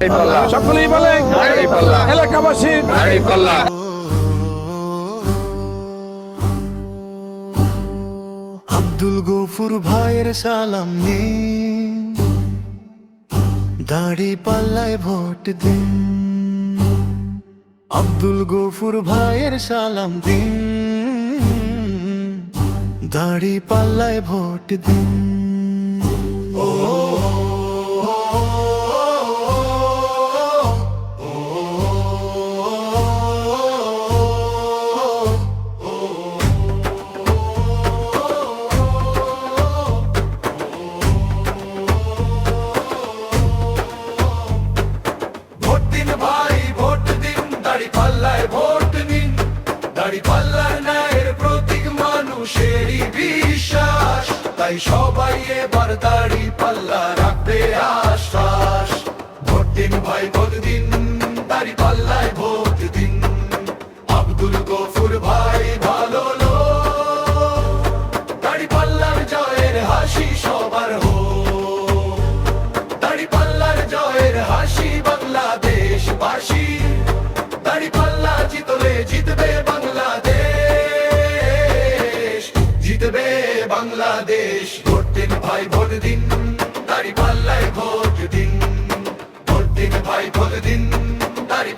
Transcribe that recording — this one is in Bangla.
সকলেই বলে এলাকাবাসী। আব্দুল গফুর ভাইয়ের সালাম নিন। দাড়ি পাল্লায় ভোট দিন। আব্দুল গফুর ভাইয়ের সালাম দিন। দাড়ি পাল্লায় ভোট দিন। তাই সবাই এবার দাড়ি পাল্লা রাখবে আশ্বাস। ভোট দিন ভাই, ভোট দিন, দাড়ি পাল্লায় ভোট দিন। আব্দুল গফুর ভাই ভালো লোক। দাড়ি পাল্লার জয়ের হাসি সবার হোক। দাড়ি পাল্লার জয়ের হাসি বাংলাদেশ বাসী বাংলাদেশ ভোট দিন ভাই ভোট দিন, দাড়ি পাল্লায় ভোট দিন। ভোট দিন ভাই, ভোট দিন, দাড়ি